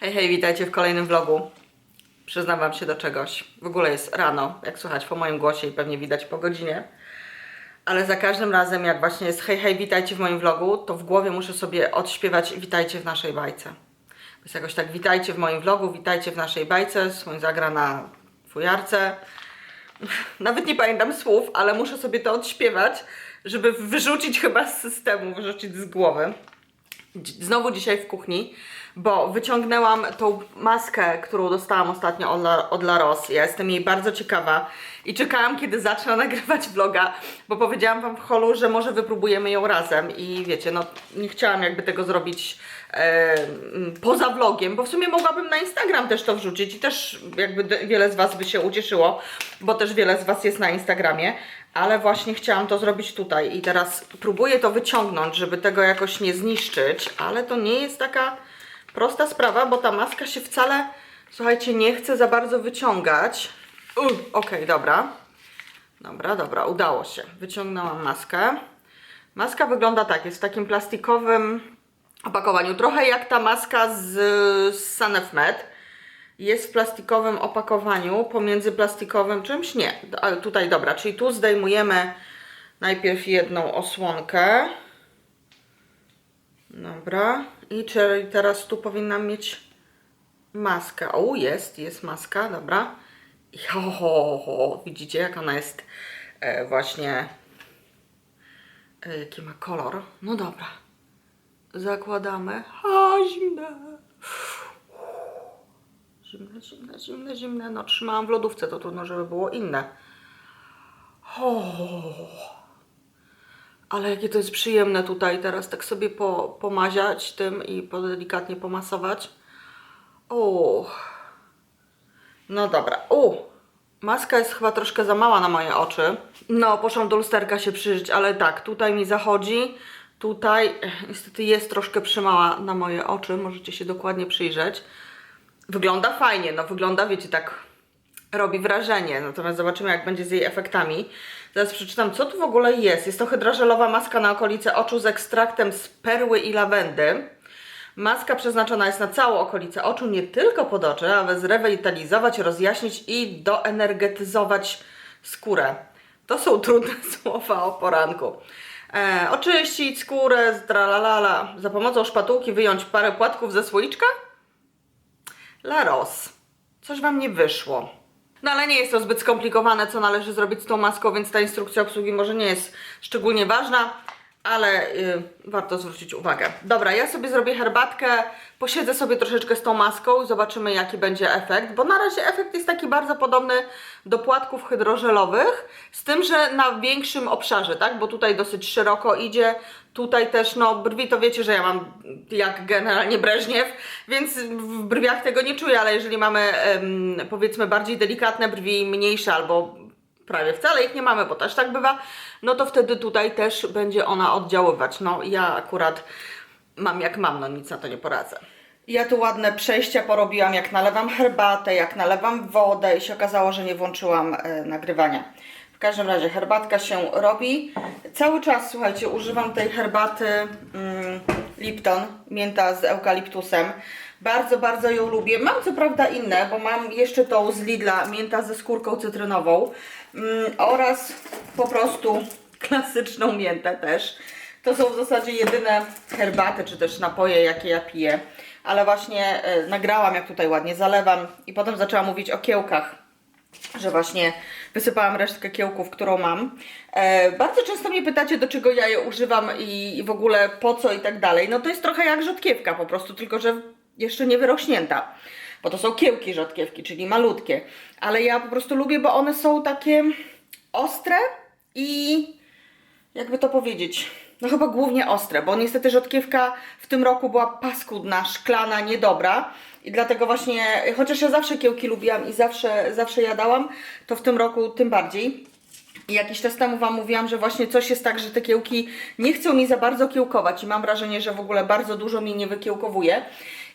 Hej, hej, witajcie w kolejnym vlogu. Przyznam wam się do czegoś. W ogóle jest rano, jak słychać po moim głosie i pewnie widać po godzinie. Ale za każdym razem, jak właśnie jest hej, hej, witajcie w moim vlogu, to w głowie muszę sobie odśpiewać witajcie w naszej bajce. Jest jakoś tak witajcie w moim vlogu, witajcie w naszej bajce, słoń zagra na fujarce. Nawet nie pamiętam słów, ale muszę sobie to odśpiewać, żeby wyrzucić chyba z systemu, wyrzucić z głowy. Znowu dzisiaj w kuchni, bo wyciągnęłam tą maskę, którą dostałam ostatnio od, La, od La Rose. Ja jestem jej bardzo ciekawa i czekałam, kiedy zacznę nagrywać vloga, bo powiedziałam wam w holu, że może wypróbujemy ją razem i wiecie, no nie chciałam jakby tego zrobić poza vlogiem, bo w sumie mogłabym na Instagram też to wrzucić i też jakby wiele z was by się ucieszyło, bo też wiele z was jest na Instagramie, ale właśnie chciałam to zrobić tutaj i teraz próbuję to wyciągnąć, żeby tego jakoś nie zniszczyć, ale to nie jest taka prosta sprawa, bo ta maska się wcale, słuchajcie, nie chce za bardzo wyciągać. Okej, dobra. Dobra, dobra, udało się. Wyciągnęłam maskę. Maska wygląda tak, jest w takim plastikowym opakowaniu, trochę jak ta maska z, z. Jest w plastikowym opakowaniu, pomiędzy plastikowym czymś? Nie, ale tutaj dobra, czyli tu zdejmujemy najpierw jedną osłonkę. Dobra, i czyli teraz tu powinnam mieć maskę. O, jest, jest maska, dobra. Ho, ho, ho. widzicie jak ona jest e, właśnie, e, jaki ma kolor. No dobra, zakładamy. Ha, zimne. Zimne, zimne, zimne, zimne. No trzymałam w lodówce, to trudno, żeby było inne. O, ale jakie to jest przyjemne tutaj teraz tak sobie po, pomaziać tym i delikatnie pomasować. O. No dobra. O. Maska jest chyba troszkę za mała na moje oczy. No, poszłam do lusterka się przyjrzeć, ale tak, tutaj mi zachodzi. Tutaj eh, niestety jest troszkę przymała na moje oczy. Możecie się dokładnie przyjrzeć. Wygląda fajnie, no wygląda, wiecie, tak robi wrażenie. Natomiast zobaczymy, jak będzie z jej efektami. Zaraz przeczytam, co tu w ogóle jest. Jest to hydrożelowa maska na okolice oczu z ekstraktem z perły i lawendy. Maska przeznaczona jest na całą okolicę oczu, nie tylko pod oczy, aby zrewitalizować, rozjaśnić i doenergetyzować skórę. To są trudne słowa o poranku. E, oczyścić skórę, tralalala. Za pomocą szpatułki wyjąć parę płatków ze słoiczka? Laros. Coś Wam nie wyszło. No ale nie jest to zbyt skomplikowane, co należy zrobić z tą maską, więc ta instrukcja obsługi może nie jest szczególnie ważna, ale y, warto zwrócić uwagę. Dobra, ja sobie zrobię herbatkę, posiedzę sobie troszeczkę z tą maską zobaczymy jaki będzie efekt, bo na razie efekt jest taki bardzo podobny do płatków hydrożelowych, z tym, że na większym obszarze, tak, bo tutaj dosyć szeroko idzie, tutaj też, no brwi to wiecie, że ja mam jak generalnie Breżniew, więc w brwiach tego nie czuję, ale jeżeli mamy em, powiedzmy bardziej delikatne brwi, mniejsze albo prawie wcale ich nie mamy, bo też tak bywa, no to wtedy tutaj też będzie ona oddziaływać. No ja akurat mam jak mam, no nic na to nie poradzę. Ja tu ładne przejścia porobiłam, jak nalewam herbatę, jak nalewam wodę i się okazało, że nie włączyłam e, nagrywania. W każdym razie herbatka się robi. Cały czas, słuchajcie, używam tej herbaty mm, Lipton, mięta z eukaliptusem. Bardzo, bardzo ją lubię. Mam co prawda inne, bo mam jeszcze tą z Lidla, mięta ze skórką cytrynową mm, oraz po prostu klasyczną miętę też. To są w zasadzie jedyne herbaty czy też napoje, jakie ja piję. Ale właśnie e, nagrałam, jak tutaj ładnie zalewam i potem zaczęłam mówić o kiełkach że właśnie wysypałam resztkę kiełków, którą mam. E, bardzo często mnie pytacie, do czego ja je używam i, i w ogóle po co i tak dalej. No to jest trochę jak rzodkiewka po prostu, tylko że jeszcze nie wyrośnięta. Bo to są kiełki rzodkiewki, czyli malutkie. Ale ja po prostu lubię, bo one są takie ostre i jakby to powiedzieć, no chyba głównie ostre, bo niestety rzodkiewka w tym roku była paskudna, szklana, niedobra i dlatego właśnie, chociaż ja zawsze kiełki lubiłam i zawsze, zawsze jadałam, to w tym roku tym bardziej. I jakiś czas temu Wam mówiłam, że właśnie coś jest tak, że te kiełki nie chcą mi za bardzo kiełkować i mam wrażenie, że w ogóle bardzo dużo mi nie wykiełkowuje.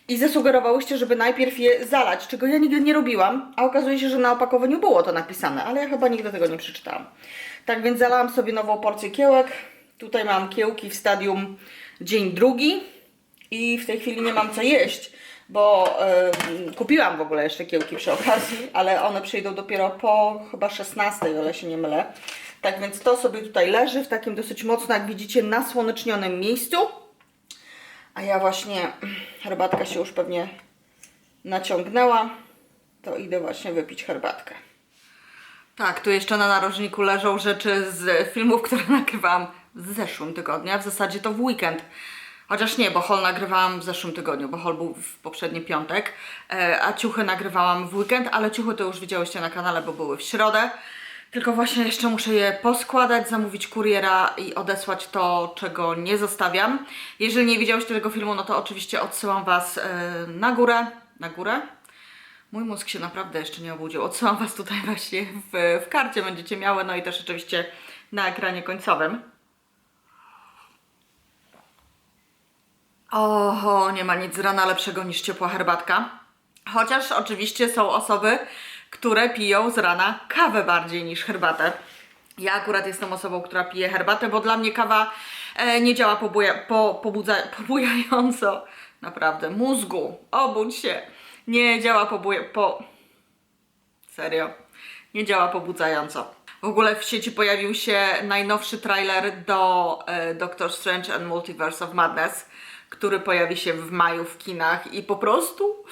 I zasugerowałyście, żeby najpierw je zalać, czego ja nigdy nie robiłam, a okazuje się, że na opakowaniu było to napisane, ale ja chyba nigdy tego nie przeczytałam. Tak więc zalałam sobie nową porcję kiełek. Tutaj mam kiełki w stadium dzień drugi i w tej chwili nie mam co jeść, bo y, kupiłam w ogóle jeszcze kiełki przy okazji, ale one przyjdą dopiero po chyba 16, o ile się nie mylę. Tak więc to sobie tutaj leży w takim dosyć mocno, jak widzicie, nasłonecznionym miejscu. A ja właśnie, herbatka się już pewnie naciągnęła, to idę właśnie wypić herbatkę. Tak, tu jeszcze na narożniku leżą rzeczy z filmów, które nagrywałam w zeszłym tygodniu, w zasadzie to w weekend. Chociaż nie, bo hol nagrywałam w zeszłym tygodniu, bo hol był w poprzedni piątek, e, a ciuchy nagrywałam w weekend, ale ciuchy to już widziałyście na kanale, bo były w środę. Tylko właśnie jeszcze muszę je poskładać, zamówić kuriera i odesłać to, czego nie zostawiam. Jeżeli nie widziałyście tego filmu, no to oczywiście odsyłam Was e, na górę. Na górę? Mój mózg się naprawdę jeszcze nie obudził. Odsyłam Was tutaj właśnie w, w karcie, będziecie miały, no i też oczywiście na ekranie końcowym. Oho, nie ma nic z rana lepszego niż ciepła herbatka. Chociaż oczywiście są osoby, które piją z rana kawę bardziej niż herbatę. Ja akurat jestem osobą, która pije herbatę, bo dla mnie kawa e, nie działa pobuja, po, pobudza, pobujająco. Naprawdę, mózgu, obudź się. Nie działa pobuja, po... Serio, nie działa pobudzająco. W ogóle w sieci pojawił się najnowszy trailer do e, Doctor Strange and Multiverse of Madness, który pojawi się w maju w kinach i po prostu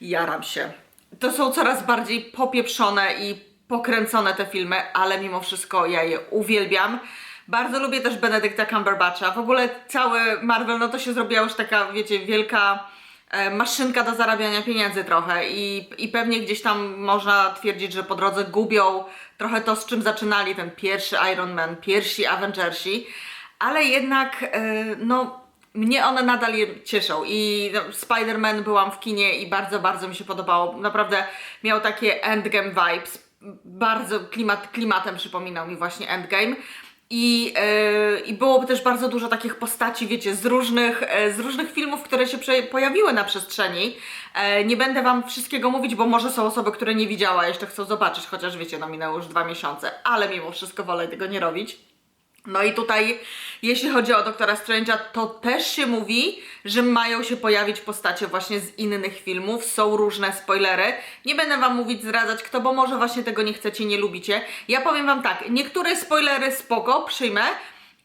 jaram się. To są coraz bardziej popieprzone i pokręcone te filmy, ale mimo wszystko ja je uwielbiam. Bardzo lubię też Benedykta Cumberbatcha. W ogóle cały Marvel, no to się zrobiła już taka, wiecie, wielka e, maszynka do zarabiania pieniędzy trochę i, i pewnie gdzieś tam można twierdzić, że po drodze gubią trochę to, z czym zaczynali ten pierwszy Iron Man, pierwsi Avengersi, ale jednak, e, no, mnie one nadal cieszą i no, Spider-Man byłam w kinie i bardzo, bardzo mi się podobało. Naprawdę miał takie endgame vibes. Bardzo klimat, klimatem przypominał mi właśnie endgame. I, yy, I byłoby też bardzo dużo takich postaci, wiecie, z różnych, e, z różnych filmów, które się pojawiły na przestrzeni. E, nie będę Wam wszystkiego mówić, bo może są osoby, które nie widziała, jeszcze chcą zobaczyć, chociaż wiecie, no minęło już dwa miesiące, ale mimo wszystko wolę tego nie robić. No i tutaj, jeśli chodzi o Doktora Strange'a, to też się mówi, że mają się pojawić postacie właśnie z innych filmów, są różne spoilery. Nie będę Wam mówić, zdradzać kto, bo może właśnie tego nie chcecie, nie lubicie. Ja powiem Wam tak, niektóre spoilery spoko, przyjmę,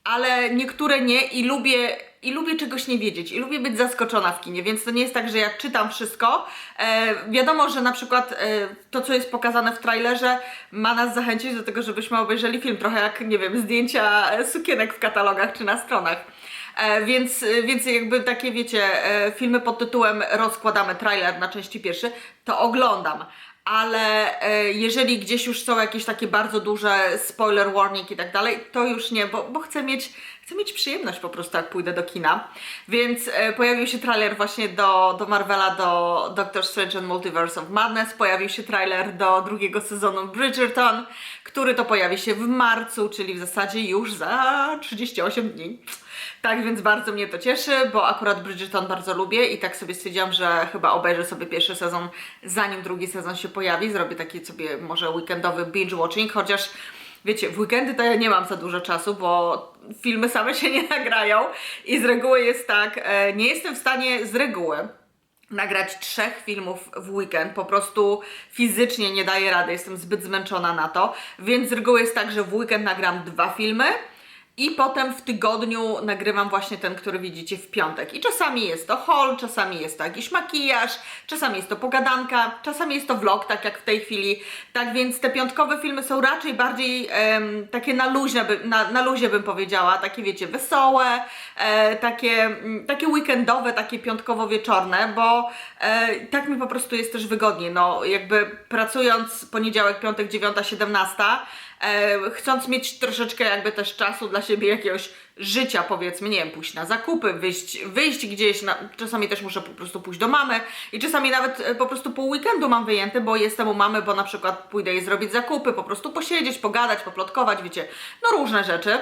ale niektóre nie i lubię, i lubię czegoś nie wiedzieć i lubię być zaskoczona w kinie, więc to nie jest tak, że ja czytam wszystko. E, wiadomo, że na przykład e, to, co jest pokazane w trailerze ma nas zachęcić do tego, żebyśmy obejrzeli film, trochę jak, nie wiem, zdjęcia sukienek w katalogach czy na stronach. E, więc, więc jakby takie, wiecie, e, filmy pod tytułem rozkładamy trailer na części pierwsze, to oglądam ale e, jeżeli gdzieś już są jakieś takie bardzo duże spoiler warning i tak dalej, to już nie, bo, bo chcę mieć chcę mieć przyjemność po prostu jak pójdę do kina. Więc e, pojawił się trailer właśnie do, do Marvela, do Doctor Strange and Multiverse of Madness, pojawił się trailer do drugiego sezonu Bridgerton, który to pojawi się w marcu, czyli w zasadzie już za 38 dni. Tak więc bardzo mnie to cieszy, bo akurat Bridgerton bardzo lubię i tak sobie stwierdziłam, że chyba obejrzę sobie pierwszy sezon, zanim drugi sezon się pojawi. Zrobię taki sobie może weekendowy binge watching, chociaż wiecie, w weekendy to ja nie mam za dużo czasu, bo filmy same się nie nagrają i z reguły jest tak, e, nie jestem w stanie z reguły nagrać trzech filmów w weekend. Po prostu fizycznie nie daję rady, jestem zbyt zmęczona na to. Więc z reguły jest tak, że w weekend nagram dwa filmy. I potem w tygodniu nagrywam właśnie ten, który widzicie w piątek. I czasami jest to haul, czasami jest to jakiś makijaż, czasami jest to pogadanka, czasami jest to vlog, tak jak w tej chwili. Tak więc te piątkowe filmy są raczej bardziej takie na, luźne, na, na luzie bym powiedziała, takie wiecie, wesołe, e, takie, mm, takie weekendowe, takie piątkowo-wieczorne, bo e, tak mi po prostu jest też wygodnie. No jakby pracując poniedziałek, piątek, dziewiąta, siedemnasta, chcąc mieć troszeczkę jakby też czasu dla siebie, jakiegoś życia powiedzmy, nie wiem, pójść na zakupy, wyjść, wyjść gdzieś, na, czasami też muszę po prostu pójść do mamy i czasami nawet e, po prostu pół weekendu mam wyjęty, bo jestem u mamy, bo na przykład pójdę jej zrobić zakupy, po prostu posiedzieć, pogadać, poplotkować, wiecie, no różne rzeczy.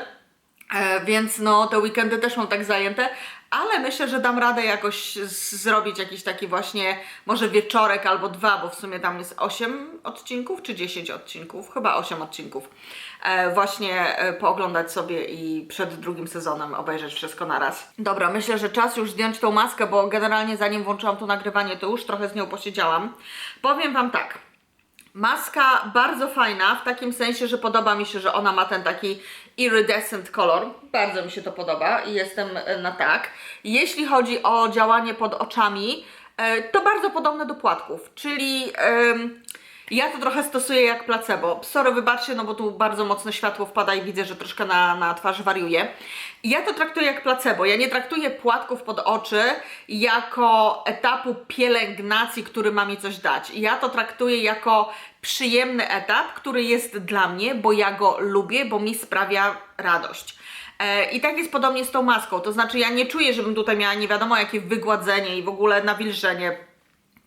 E, więc no te weekendy też mam tak zajęte, ale myślę, że dam radę jakoś zrobić jakiś taki właśnie może wieczorek albo dwa, bo w sumie tam jest 8 odcinków czy 10 odcinków, chyba 8 odcinków. E, właśnie e, pooglądać sobie i przed drugim sezonem obejrzeć wszystko na raz. Dobra, myślę, że czas już zdjąć tą maskę, bo generalnie zanim włączyłam to nagrywanie, to już trochę z nią posiedziałam. Powiem Wam tak, Maska bardzo fajna, w takim sensie, że podoba mi się, że ona ma ten taki iridescent kolor. Bardzo mi się to podoba i jestem e, na tak. Jeśli chodzi o działanie pod oczami, e, to bardzo podobne do płatków, czyli ja to trochę stosuję jak placebo. Sorry, wybaczcie, no bo tu bardzo mocno światło wpada i widzę, że troszkę na, na twarz wariuje. Ja to traktuję jak placebo. Ja nie traktuję płatków pod oczy jako etapu pielęgnacji, który ma mi coś dać. Ja to traktuję jako przyjemny etap, który jest dla mnie, bo ja go lubię, bo mi sprawia radość. E, I tak jest podobnie z tą maską. To znaczy, ja nie czuję, żebym tutaj miała nie wiadomo jakie wygładzenie i w ogóle nawilżenie.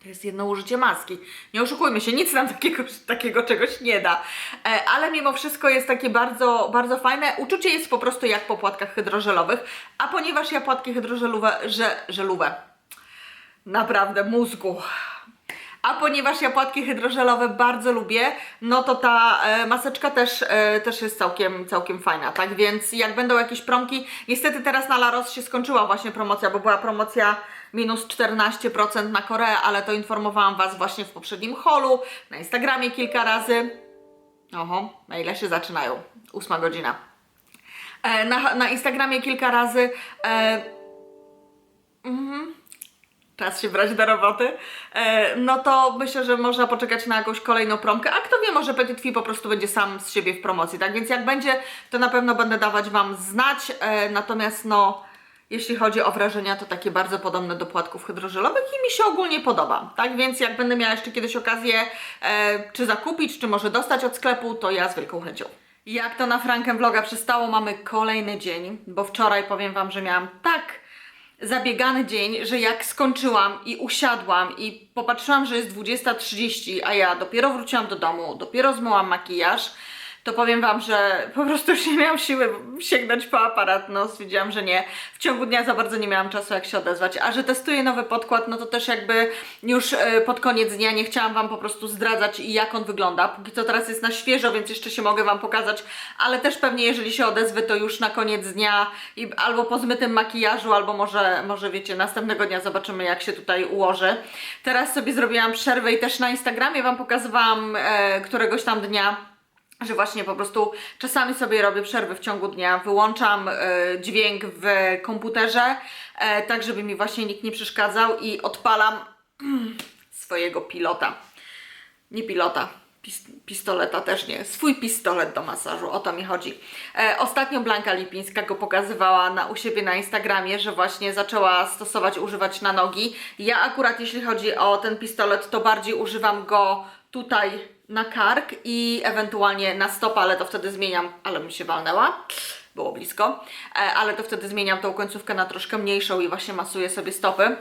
To jest jedno użycie maski. Nie oszukujmy się, nic nam takiego, takiego czegoś nie da. E, ale mimo wszystko jest takie bardzo, bardzo fajne. Uczucie jest po prostu jak po płatkach hydrożelowych. A ponieważ ja płatki hydrożelowe, że, żelowe, naprawdę mózgu. A ponieważ ja płatki hydrożelowe bardzo lubię, no to ta e, maseczka też, e, też jest całkiem, całkiem fajna, tak? Więc jak będą jakieś promki, niestety teraz na Laros się skończyła właśnie promocja, bo była promocja minus 14% na Koreę, ale to informowałam Was właśnie w poprzednim holu, na Instagramie kilka razy. Oho, maile się zaczynają. Ósma godzina. E, na, na Instagramie kilka razy. E, czas się brać do roboty, e, no to myślę, że można poczekać na jakąś kolejną promkę, a kto wie, może Petit Fi po prostu będzie sam z siebie w promocji, tak? Więc jak będzie, to na pewno będę dawać Wam znać, e, natomiast no, jeśli chodzi o wrażenia, to takie bardzo podobne do płatków hydrożelowych i mi się ogólnie podoba, tak? Więc jak będę miała jeszcze kiedyś okazję e, czy zakupić, czy może dostać od sklepu, to ja z wielką chęcią. Jak to na Frankę Vloga przystało, mamy kolejny dzień, bo wczoraj powiem Wam, że miałam tak zabiegany dzień, że jak skończyłam i usiadłam i popatrzyłam, że jest 20.30, a ja dopiero wróciłam do domu, dopiero zmyłam makijaż, to powiem Wam, że po prostu już nie miałam siły sięgnąć po aparat, no stwierdziłam, że nie. W ciągu dnia za bardzo nie miałam czasu jak się odezwać, a że testuję nowy podkład, no to też jakby już e, pod koniec dnia nie chciałam Wam po prostu zdradzać jak on wygląda. Póki co teraz jest na świeżo, więc jeszcze się mogę Wam pokazać, ale też pewnie jeżeli się odezwę, to już na koniec dnia i albo po zmytym makijażu, albo może, może wiecie, następnego dnia zobaczymy jak się tutaj ułoży. Teraz sobie zrobiłam przerwę i też na Instagramie Wam pokazywałam e, któregoś tam dnia że właśnie po prostu czasami sobie robię przerwy w ciągu dnia, wyłączam e, dźwięk w komputerze, e, tak żeby mi właśnie nikt nie przeszkadzał i odpalam swojego pilota. Nie pilota, pis pistoleta też nie, swój pistolet do masażu, o to mi chodzi. E, ostatnio Blanka Lipińska go pokazywała na, u siebie na Instagramie, że właśnie zaczęła stosować, używać na nogi. Ja akurat jeśli chodzi o ten pistolet, to bardziej używam go tutaj na kark i ewentualnie na stopę, ale to wtedy zmieniam, ale mi się walnęła, było blisko, e, ale to wtedy zmieniam tą końcówkę na troszkę mniejszą i właśnie masuję sobie stopy.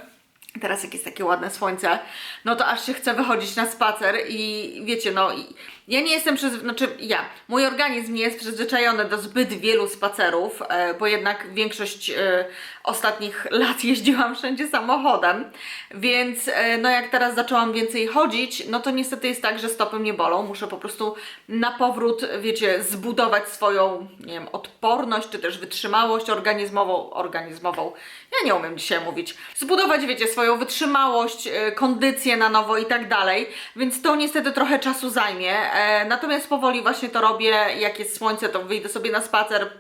Teraz jak jest takie ładne słońce, no to aż się chce wychodzić na spacer i wiecie, no i ja nie jestem przez, znaczy ja, mój organizm nie jest przyzwyczajony do zbyt wielu spacerów, e, bo jednak większość e, ostatnich lat jeździłam wszędzie samochodem, więc e, no jak teraz zaczęłam więcej chodzić, no to niestety jest tak, że stopy mnie bolą, muszę po prostu na powrót, wiecie, zbudować swoją, nie wiem, odporność, czy też wytrzymałość organizmową, organizmową, ja nie umiem dzisiaj mówić, zbudować, wiecie, swoją wytrzymałość, kondycję na nowo i tak dalej, więc to niestety trochę czasu zajmie, e, natomiast powoli właśnie to robię, jak jest słońce, to wyjdę sobie na spacer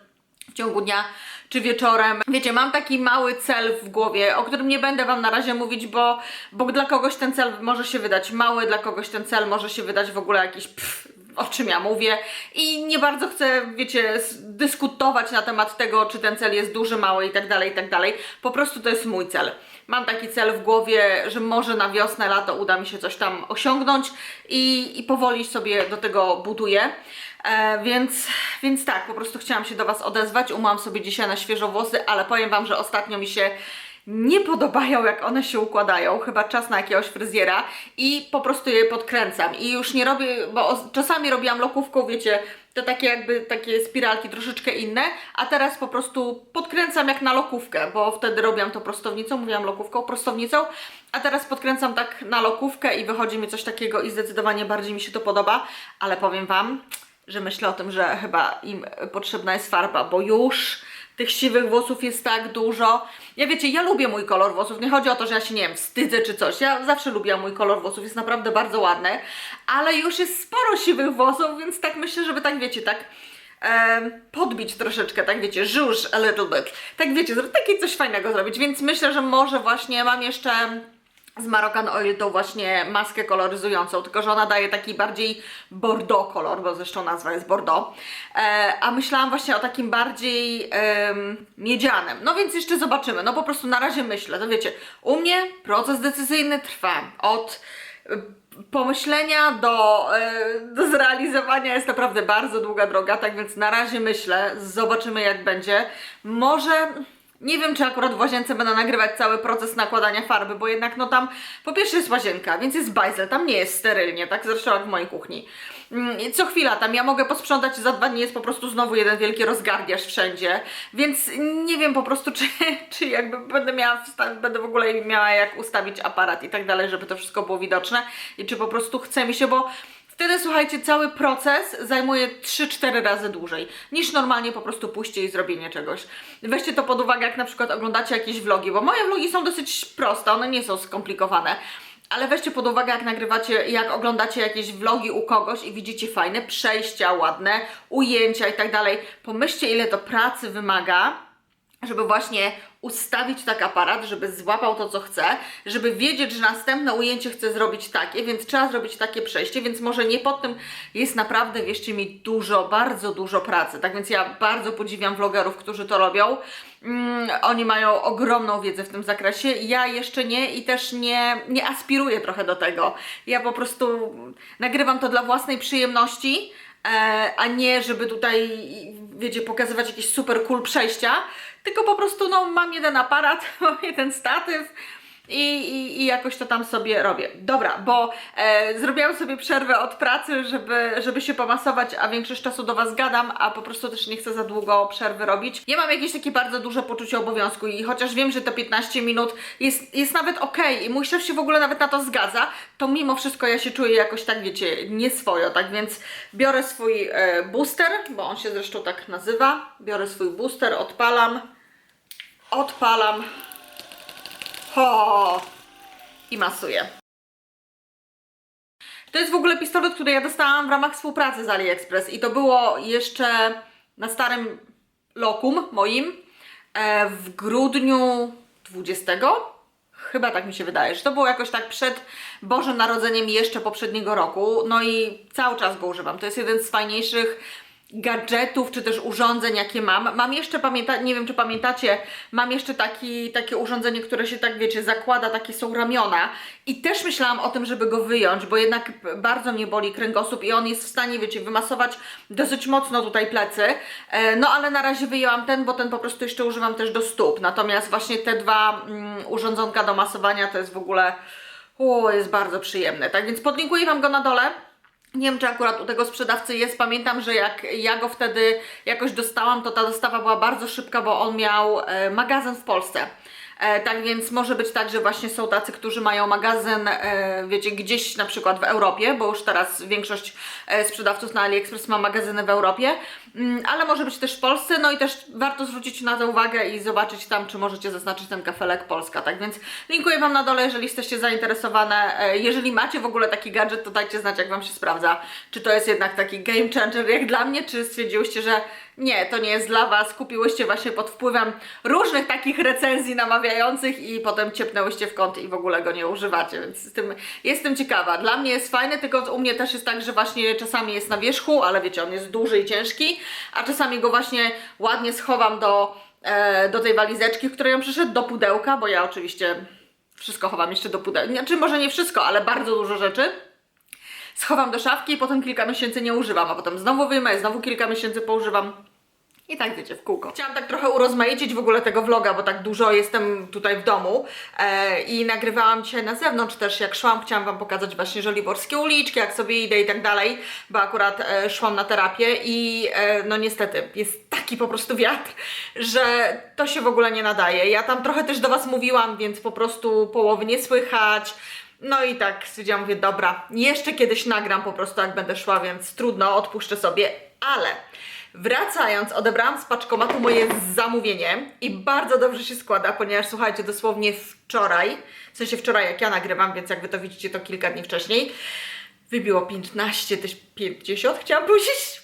w ciągu dnia czy wieczorem. Wiecie, mam taki mały cel w głowie, o którym nie będę Wam na razie mówić, bo, bo dla kogoś ten cel może się wydać mały, dla kogoś ten cel może się wydać w ogóle jakiś pff, o czym ja mówię i nie bardzo chcę, wiecie, dyskutować na temat tego, czy ten cel jest duży, mały i tak dalej, i tak dalej. Po prostu to jest mój cel. Mam taki cel w głowie, że może na wiosnę, lato uda mi się coś tam osiągnąć i, i powoli sobie do tego buduję. E, więc, więc tak, po prostu chciałam się do Was odezwać. Umyłam sobie dzisiaj na świeżo włosy, ale powiem Wam, że ostatnio mi się nie podobają, jak one się układają. Chyba czas na jakiegoś fryzjera i po prostu je podkręcam. I już nie robię, bo czasami robiłam lokówką, wiecie, te takie jakby takie spiralki troszeczkę inne, a teraz po prostu podkręcam jak na lokówkę, bo wtedy robiłam to prostownicą, mówiłam lokówką, prostownicą, a teraz podkręcam tak na lokówkę i wychodzi mi coś takiego i zdecydowanie bardziej mi się to podoba, ale powiem Wam, że myślę o tym, że chyba im potrzebna jest farba, bo już tych siwych włosów jest tak dużo. Ja wiecie, ja lubię mój kolor włosów. Nie chodzi o to, że ja się nie wiem, wstydzę czy coś. Ja zawsze lubiłam mój kolor włosów, jest naprawdę bardzo ładny, ale już jest sporo siwych włosów, więc tak myślę, żeby tak wiecie, tak podbić troszeczkę, tak wiecie, żuż a little bit. Tak wiecie, takie coś fajnego zrobić, więc myślę, że może właśnie mam jeszcze z Marocan Oil tą właśnie maskę koloryzującą, tylko że ona daje taki bardziej bordeaux kolor, bo zresztą nazwa jest bordeaux. E, a myślałam właśnie o takim bardziej em, miedzianym. No więc jeszcze zobaczymy. No po prostu na razie myślę. To wiecie, u mnie proces decyzyjny trwa od e, pomyślenia do, e, do zrealizowania jest naprawdę bardzo długa droga, tak więc na razie myślę, zobaczymy jak będzie. Może nie wiem, czy akurat w łazience będę nagrywać cały proces nakładania farby, bo jednak no tam po pierwsze jest łazienka, więc jest bajzel, tam nie jest sterylnie, tak zresztą jak w mojej kuchni. Mm, Co chwila tam ja mogę posprzątać, za dwa dni jest po prostu znowu jeden wielki rozgardiasz wszędzie, więc nie wiem po prostu, czy, czy jakby będę miała, będę w ogóle miała jak ustawić aparat i tak dalej, żeby to wszystko było widoczne i czy po prostu chce mi się, bo Wtedy słuchajcie, cały proces zajmuje 3-4 razy dłużej niż normalnie po prostu pójście i zrobienie czegoś. Weźcie to pod uwagę, jak na przykład oglądacie jakieś vlogi, bo moje vlogi są dosyć proste, one nie są skomplikowane. Ale weźcie pod uwagę, jak nagrywacie, jak oglądacie jakieś vlogi u kogoś i widzicie fajne przejścia, ładne ujęcia i tak dalej. Pomyślcie, ile to pracy wymaga, żeby właśnie ustawić tak aparat, żeby złapał to, co chce, żeby wiedzieć, że następne ujęcie chce zrobić takie, więc trzeba zrobić takie przejście, więc może nie pod tym jest naprawdę, wierzcie mi, dużo, bardzo dużo pracy. Tak więc ja bardzo podziwiam vlogerów, którzy to robią. Mm, oni mają ogromną wiedzę w tym zakresie. Ja jeszcze nie i też nie, nie aspiruję trochę do tego. Ja po prostu nagrywam to dla własnej przyjemności, e, a nie żeby tutaj, wiecie, pokazywać jakieś super cool przejścia, tylko po prostu no, mam jeden aparat, mam jeden statyw i, i, i jakoś to tam sobie robię. Dobra, bo e, zrobiłam sobie przerwę od pracy, żeby, żeby się pomasować, a większość czasu do Was gadam, a po prostu też nie chcę za długo przerwy robić. Ja mam jakieś takie bardzo duże poczucie obowiązku i chociaż wiem, że te 15 minut jest, jest nawet ok i mój szef się w ogóle nawet na to zgadza, to mimo wszystko ja się czuję jakoś tak, wiecie, nieswojo, tak więc biorę swój e, booster, bo on się zresztą tak nazywa, biorę swój booster, odpalam, odpalam, ho i masuję. To jest w ogóle pistolet, który ja dostałam w ramach współpracy z AliExpress i to było jeszcze na starym lokum moim e, w grudniu 20. Chyba tak mi się wydaje, że to było jakoś tak przed Bożym Narodzeniem jeszcze poprzedniego roku. No i cały czas go używam. To jest jeden z fajniejszych gadżetów, czy też urządzeń, jakie mam. Mam jeszcze, pamięta, nie wiem czy pamiętacie, mam jeszcze taki, takie urządzenie, które się tak, wiecie, zakłada, takie są ramiona. I też myślałam o tym, żeby go wyjąć, bo jednak bardzo mnie boli kręgosłup i on jest w stanie, wiecie, wymasować dosyć mocno tutaj plecy, e, no ale na razie wyjęłam ten, bo ten po prostu jeszcze używam też do stóp, natomiast właśnie te dwa mm, urządzonka do masowania to jest w ogóle, o, jest bardzo przyjemne, tak więc podlinkuję Wam go na dole, nie wiem, czy akurat u tego sprzedawcy jest. Pamiętam, że jak ja go wtedy jakoś dostałam, to ta dostawa była bardzo szybka, bo on miał e, magazyn w Polsce. E, tak więc może być tak, że właśnie są tacy, którzy mają magazyn, e, wiecie, gdzieś na przykład w Europie, bo już teraz większość sprzedawców na AliExpress ma magazyny w Europie, ale może być też w Polsce, no i też warto zwrócić na to uwagę i zobaczyć tam, czy możecie zaznaczyć ten kafelek Polska, tak więc linkuję Wam na dole, jeżeli jesteście zainteresowane, E, jeżeli macie w ogóle taki gadżet, to dajcie znać, jak Wam się sprawdza, czy to jest jednak taki game changer jak dla mnie, czy stwierdziłyście, że nie, to nie jest dla Was, kupiłyście właśnie pod wpływem różnych takich recenzji namawiających i potem ciepnęłyście w kąt i w ogóle go nie używacie, więc z tym, jestem ciekawa. Dla mnie jest fajny, tylko u mnie też jest tak, że właśnie czasami jest na wierzchu, ale wiecie, on jest duży i ciężki, a czasami go właśnie ładnie schowam do, e, do tej walizeczki, w której przyszedł, do pudełka, bo ja oczywiście wszystko chowam jeszcze do pudełka, znaczy może nie wszystko, ale bardzo dużo rzeczy schowam do szafki i potem kilka miesięcy nie używam, a potem znowu wyjmę, znowu kilka miesięcy poużywam. I tak wiecie, w kółko. Chciałam tak trochę urozmaicić w ogóle tego vloga, bo tak dużo jestem tutaj w domu e, i nagrywałam dzisiaj na zewnątrz też, jak szłam, chciałam Wam pokazać właśnie żoliborskie uliczki, jak sobie idę i tak dalej, bo akurat e, szłam na terapię i e, no niestety jest taki po prostu wiatr, że to się w ogóle nie nadaje. Ja tam trochę też do Was mówiłam, więc po prostu połowy nie słychać, no i tak stwierdziłam, mówię, dobra, jeszcze kiedyś nagram po prostu jak będę szła, więc trudno, odpuszczę sobie, ale wracając, odebrałam z paczkomatu moje zamówienie i bardzo dobrze się składa, ponieważ słuchajcie, dosłownie wczoraj, w sensie wczoraj jak ja nagrywam, więc jak wy to widzicie, to kilka dni wcześniej, wybiło 15 tyś 50, chciałam powiedzieć,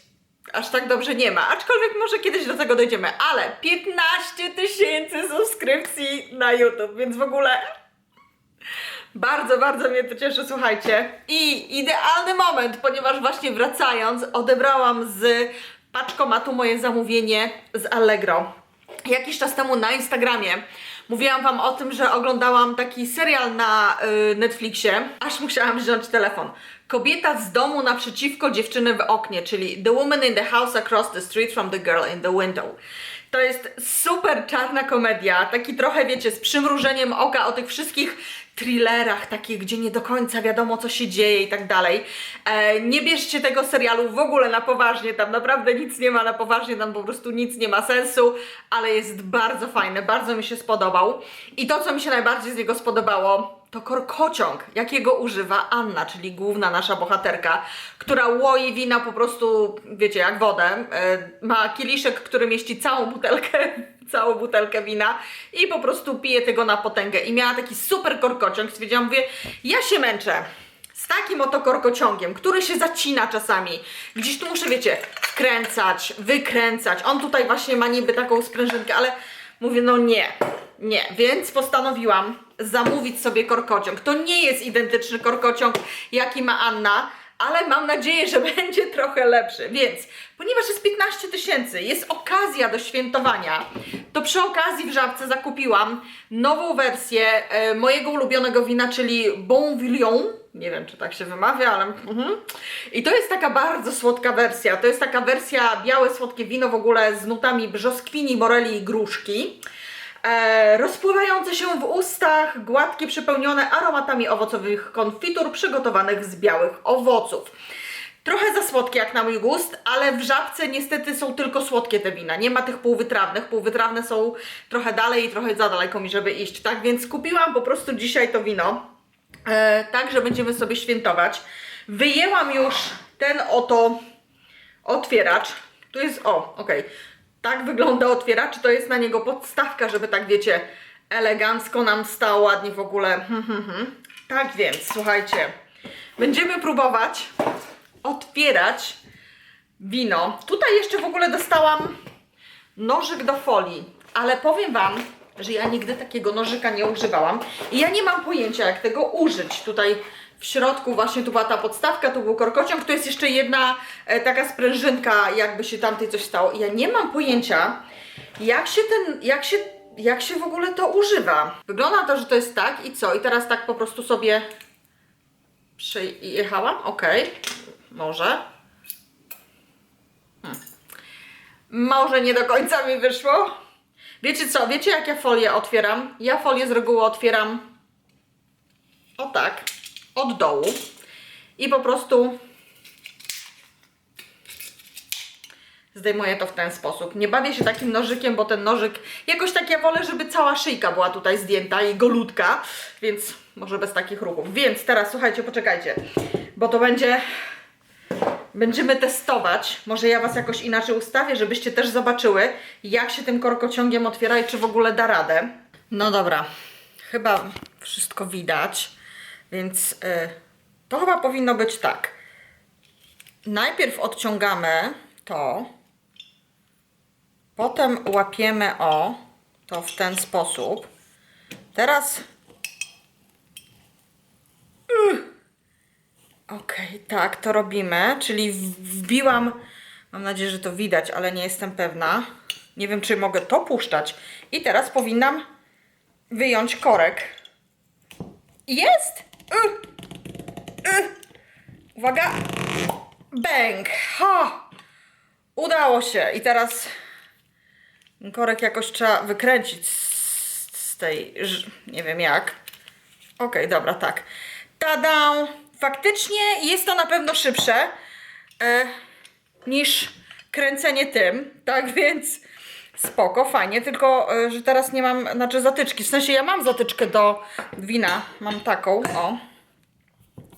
aż tak dobrze nie ma, aczkolwiek może kiedyś do tego dojdziemy, ale 15 tysięcy subskrypcji na YouTube, więc w ogóle bardzo, bardzo mnie to cieszy, słuchajcie. I idealny moment, ponieważ właśnie wracając, odebrałam z paczkomatu moje zamówienie z Allegro. Jakiś czas temu na Instagramie mówiłam Wam o tym, że oglądałam taki serial na y, Netflixie, aż musiałam wziąć telefon. Kobieta z domu naprzeciwko dziewczyny w oknie, czyli The Woman in the House Across the Street from the Girl in the Window. To jest super czarna komedia, taki trochę, wiecie, z przymrużeniem oka o tych wszystkich thrillerach, takich, gdzie nie do końca wiadomo, co się dzieje i tak dalej. E, nie bierzcie tego serialu w ogóle na poważnie, tam naprawdę nic nie ma na poważnie, tam po prostu nic nie ma sensu, ale jest bardzo fajny, bardzo mi się spodobał. I to, co mi się najbardziej z niego spodobało, to korkociąg, jakiego używa Anna, czyli główna nasza bohaterka, która łoi wina po prostu, wiecie, jak wodę. E, ma kieliszek, który mieści całą butelkę, całą butelkę wina i po prostu pije tego na potęgę. I miała taki super korkociąg, stwierdziłam, mówię, ja się męczę z takim oto korkociągiem, który się zacina czasami. Gdzieś tu muszę, wiecie, wkręcać, wykręcać. On tutaj właśnie ma niby taką sprężynkę, ale mówię, no nie, nie. Więc postanowiłam zamówić sobie korkociąg. To nie jest identyczny korkociąg, jaki ma Anna, ale mam nadzieję, że będzie trochę lepszy. Więc, ponieważ jest 15 tysięcy, jest okazja do świętowania, to przy okazji w Żabce zakupiłam nową wersję e, mojego ulubionego wina, czyli Bon Villon. Nie wiem, czy tak się wymawia, ale... Mhm. I to jest taka bardzo słodka wersja. To jest taka wersja białe, słodkie wino w ogóle z nutami brzoskwini, moreli i gruszki. E, rozpływające się w ustach, gładkie, przepełnione aromatami owocowych konfitur przygotowanych z białych owoców. Trochę za słodkie jak na mój gust, ale w żabce niestety są tylko słodkie te wina. Nie ma tych półwytrawnych. Półwytrawne są trochę dalej i trochę za daleko mi, żeby iść. Tak więc kupiłam po prostu dzisiaj to wino. E, tak, że będziemy sobie świętować. Wyjęłam już ten oto otwieracz. Tu jest, o, okej. Tak wygląda otwieracz. To jest na niego podstawka, żeby tak wiecie, elegancko nam stał ładnie w ogóle. Hmm, hmm, hmm. Tak więc, słuchajcie, będziemy próbować otwierać wino. Tutaj jeszcze w ogóle dostałam nożyk do folii, ale powiem Wam, że ja nigdy takiego nożyka nie używałam i ja nie mam pojęcia, jak tego użyć. Tutaj w środku właśnie tu była ta podstawka, tu był korkociąg, tu jest jeszcze jedna e, taka sprężynka, jakby się tamtej coś stało. Ja nie mam pojęcia, jak się ten, jak się, jak się w ogóle to używa. Wygląda to, że to jest tak i co? I teraz tak po prostu sobie przyjechałam, okej, może. Może nie do końca mi wyszło. Wiecie co? Wiecie jak ja folię otwieram? Ja folię z reguły otwieram o tak, od dołu i po prostu zdejmuję to w ten sposób. Nie bawię się takim nożykiem, bo ten nożyk jakoś tak ja wolę, żeby cała szyjka była tutaj zdjęta i golutka, więc może bez takich ruchów. Więc teraz słuchajcie, poczekajcie, bo to będzie Będziemy testować. Może ja Was jakoś inaczej ustawię, żebyście też zobaczyły, jak się tym korkociągiem otwiera i czy w ogóle da radę. No dobra, chyba wszystko widać, więc y, to chyba powinno być tak. Najpierw odciągamy to, potem łapiemy o to w ten sposób. Teraz Okej, tak, to robimy, czyli wbiłam, mam nadzieję, że to widać, ale nie jestem pewna. Nie wiem, czy mogę to puszczać. I teraz powinnam wyjąć korek. Jest! Uwaga! Bang! Ha! Udało się. I teraz Korek jakoś trzeba wykręcić z, z tej, nie wiem jak. Okej, dobra, tak. Tada! Faktycznie jest to na pewno szybsze e, niż kręcenie tym, tak więc spoko, fajnie, tylko e, że teraz nie mam, znaczy zatyczki, w sensie ja mam zatyczkę do wina, mam taką, o.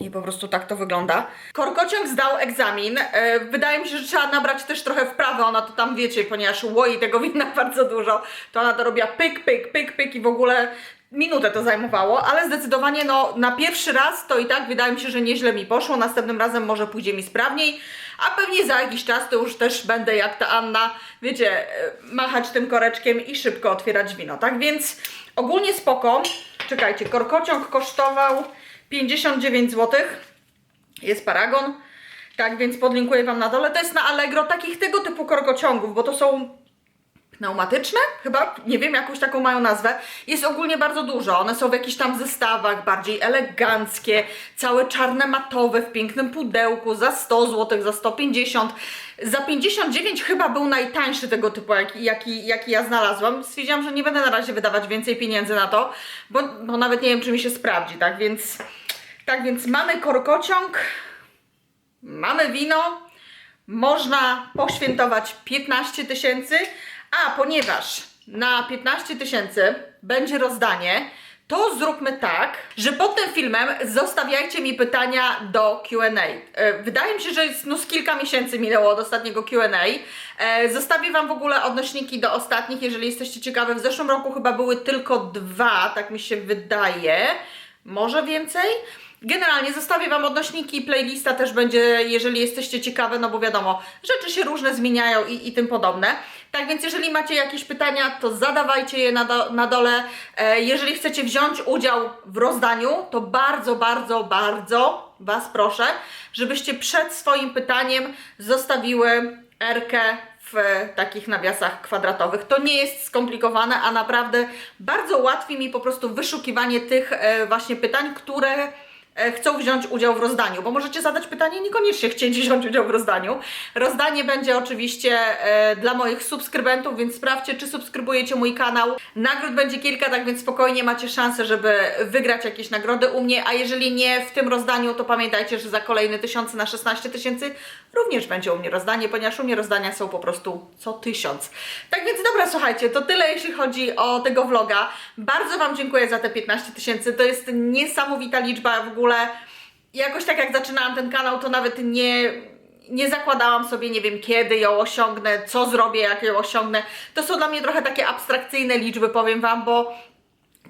I po prostu tak to wygląda. Korkociąg zdał egzamin. E, wydaje mi się, że trzeba nabrać też trochę wprawy. Ona to tam wiecie, ponieważ łoi tego wina bardzo dużo. To ona to robiła pyk, pyk, pyk, pyk i w ogóle minutę to zajmowało, ale zdecydowanie no na pierwszy raz to i tak wydaje mi się, że nieźle mi poszło. Następnym razem może pójdzie mi sprawniej, a pewnie za jakiś czas to już też będę jak ta Anna, wiecie, e, machać tym koreczkiem i szybko otwierać wino. Tak więc ogólnie spoko. Czekajcie, korkociąg kosztował 59 zł. Jest paragon. Tak więc podlinkuję Wam na dole. To jest na Allegro takich tego typu korkociągów, bo to są pneumatyczne, chyba, nie wiem, jakąś taką mają nazwę. Jest ogólnie bardzo dużo. One są w jakichś tam zestawach, bardziej eleganckie, całe czarne matowe, w pięknym pudełku, za 100 zł, za 150. Za 59 chyba był najtańszy tego typu, jaki, jaki, jaki ja znalazłam. Stwierdziłam, że nie będę na razie wydawać więcej pieniędzy na to, bo, bo nawet nie wiem, czy mi się sprawdzi, tak więc... Tak więc mamy korkociąg, mamy wino, można poświętować 15 tysięcy, a ponieważ na 15 tysięcy będzie rozdanie, to zróbmy tak, że pod tym filmem zostawiajcie mi pytania do Q&A. E, Wydaje mi się, że jest, no, kilka miesięcy minęło od ostatniego Q&A. E, Zostawię Wam w ogóle odnośniki do ostatnich, jeżeli jesteście ciekawe. W zeszłym roku chyba były tylko dwa, tak mi się wydaje. Może więcej? Generalnie zostawię Wam odnośniki, playlista też będzie, jeżeli jesteście ciekawe, no bo wiadomo, rzeczy się różne zmieniają i, i tym podobne. Tak więc jeżeli macie jakieś pytania, to zadawajcie je na, do, na dole. E, jeżeli chcecie wziąć udział w rozdaniu, to bardzo, bardzo, bardzo Was proszę, żebyście przed swoim pytaniem zostawiły Rkę w takich nawiasach kwadratowych. To nie jest skomplikowane, a naprawdę bardzo łatwi mi po prostu wyszukiwanie tych e, właśnie pytań, które chcą wziąć udział w rozdaniu, bo możecie zadać pytanie, niekoniecznie chcieć wziąć udział w rozdaniu. Rozdanie będzie oczywiście e, dla moich subskrybentów, więc sprawdźcie, czy subskrybujecie mój kanał. Nagród będzie kilka, tak więc spokojnie macie szansę, żeby wygrać jakieś nagrody u mnie, a jeżeli nie w tym rozdaniu, to pamiętajcie, że za kolejne tysiące na 16 tysięcy również będzie u mnie rozdanie, ponieważ u mnie rozdania są po prostu co tysiąc. Tak więc dobra, słuchajcie, to tyle jeśli chodzi o tego vloga. Bardzo Wam dziękuję za te 15 tysięcy, to jest niesamowita liczba w ogóle. Jakoś tak jak zaczynałam ten kanał, to nawet nie, nie zakładałam sobie, nie wiem kiedy ją osiągnę, co zrobię, jak ją osiągnę. To są dla mnie trochę takie abstrakcyjne liczby, powiem Wam, bo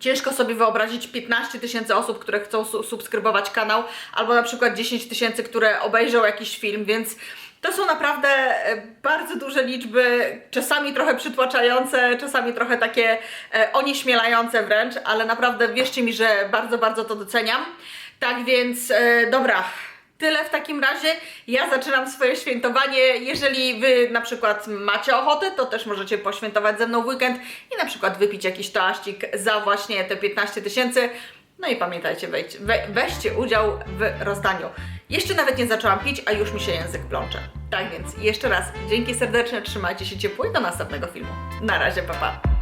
Ciężko sobie wyobrazić 15 tysięcy osób, które chcą su- subskrybować kanał, albo na przykład 10 tysięcy, które obejrzą jakiś film, więc to są naprawdę e, bardzo duże liczby, czasami trochę przytłaczające, czasami trochę takie e, onieśmielające wręcz, ale naprawdę wierzcie mi, że bardzo, bardzo to doceniam. Tak więc, e, dobra, Tyle w takim razie. Ja zaczynam swoje świętowanie. Jeżeli Wy na przykład macie ochotę, to też możecie poświętować ze mną w weekend i na przykład wypić jakiś toaścik za właśnie te 15 tysięcy. No i pamiętajcie, wejdź, we, weźcie udział w rozdaniu. Jeszcze nawet nie zaczęłam pić, a już mi się język plącze. Tak więc jeszcze raz dzięki serdeczne, trzymajcie się ciepło i do następnego filmu. Na razie, papa. Pa.